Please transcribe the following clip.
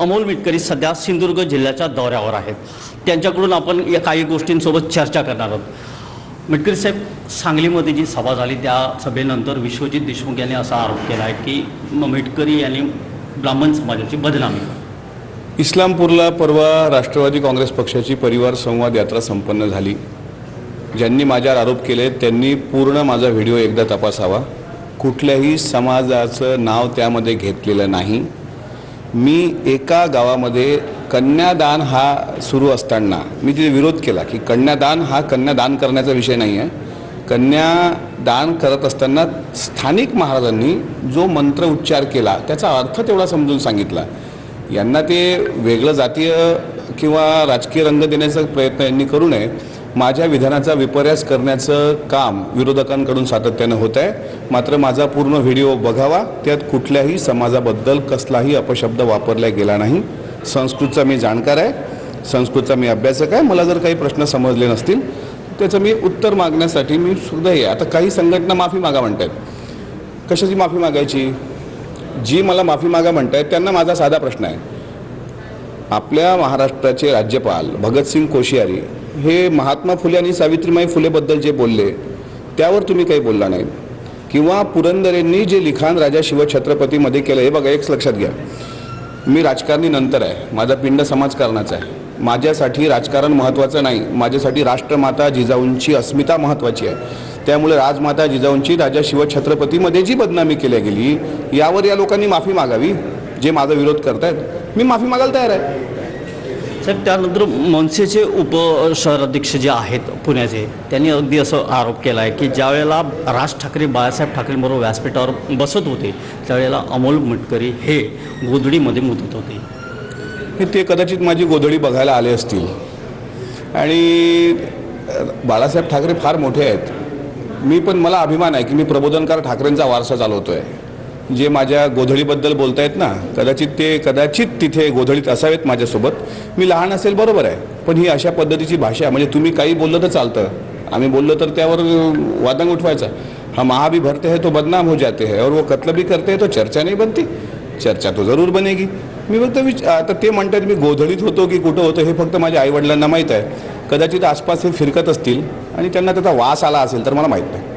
अमोल मिटकरी सध्या सिंधुदुर्ग जिल्ह्याच्या दौऱ्यावर आहेत. त्यांच्याकडून आपण या काही गोष्टींसोबत चर्चा करणार आहोत. मिटकरी साहेब सांगलीमध्ये जी सभा झाली त्या सभेनंतर विश्वजित देशमुख यांनी असा आरोप केला आहे की मिटकरी यांनी ब्राह्मण समाजाची बदनामी इस्लामपूरला परवा राष्ट्रवादी काँग्रेस पक्षाची परिवार संवाद यात्रा संपन्न झाली. ज्यांनी माझ्यावर आरोप केले त्यांनी पूर्ण माझा व्हिडिओ एकदा तपासावा. कुठल्याही समाजाचं नाव त्यामध्ये घेतलेलं नाही. मी एका गावामध्ये कन्यादान हा सुरू असताना मी तिथे विरोध केला की कन्यादान हा कन्यादान करण्याचा विषय नाही आहे कन्यादान करत असताना स्थानिक महाराजांनी जो मंत्र उच्चार केला त्याचा अर्थ तेवढा समजून सांगितला. यांना ते वेगळं जातीय किंवा राजकीय रंग देण्याचा प्रयत्न यांनी करू नये. माझ्या विधानाचा विपर्यास करण्याचं काम विरोधकांकडून सातत्यानं होत आहे. मात्र माझा पूर्ण व्हिडिओ बघावा त्यात कुठल्याही समाजाबद्दल कसलाही अपशब्द वापरला गेला नाही. संस्कृतचा मी जाणकार आहे. संस्कृतचा मी अभ्यासक आहे. मला जर काही प्रश्न समजले नसतील त्याचं मी उत्तर मागण्यासाठी मी सुद्धा आहे. आता काही संघटना माफी मागा आहेत कशाची माफी मागायची? जी मला माफी मागा आहेत त्यांना माझा साधा प्रश्न आहे. आपल्या महाराष्ट्राचे राज्यपाल भगतसिंग कोश्यारी हे महात्मा फुले आणि सावित्रीमाई फुलेबद्दल जे बोलले त्यावर तुम्ही काही बोलला नाही. किंवा पुरंदरेंनी जे लिखाण राजा शिवछत्रपतीमध्ये केलं हे बघा एक लक्षात घ्या. मी राजकारणी नंतर आहे. माझा पिंड समाजकारणाचा आहे. माझ्यासाठी राजकारण महत्त्वाचं नाही. माझ्यासाठी राष्ट्रमाता जिजाऊंची अस्मिता महत्त्वाची आहे. त्यामुळे राजमाता जिजाऊंची राजा शिवछत्रपतीमध्ये जी बदनामी केल्या गेली यावर या लोकांनी माफी मागावी जे माझा विरोध करतायत. मी माफी मागायला तयार आहे. साहेब त्यानंतर मनसेचे उप शहराध्यक्ष जे आहेत पुण्याचे त्यांनी अगदी असं आरोप केला आहे की ज्यावेळेला राज ठाकरे बाळासाहेब ठाकरेंबरोबर व्यासपीठावर बसत होते त्यावेळेला अमोल मिटकरी हे गोधडीमध्ये मुदत होते. हे ते कदाचित माझी गोधडी बघायला आले असतील. आणि बाळासाहेब ठाकरे फार मोठे आहेत. मी पण मला अभिमान आहे की मी प्रबोधनकार ठाकरेंचा वारसा चालवतो आहे जे माझ्या गोधडीबद्दल बोलतायत ना कदाचित ते कदाचित तिथे गोधडीत असावेत माझ्यासोबत. मी लहान असेल बरोबर आहे पण ही अशा पद्धतीची भाषा म्हणजे तुम्ही काही बोललं तर चालतं. आम्ही बोललो तर त्यावर अ, वादंग उठवायचा. हा महा भी भरते है तो बदनाम हो जाते हैं और वो कत्ल भी करते हैं तो चर्चा नहीं बनती. चर्चा तो जरूर बनेगी. मी फक्त विच आता ते म्हणतात मी गोधडीत होतो की कुठं होतो हे फक्त माझ्या आईवडिलांना माहीत आहे. कदाचित आसपास हे फिरकत असतील आणि त्यांना त्याचा वास आला असेल तर मला माहीत नाही.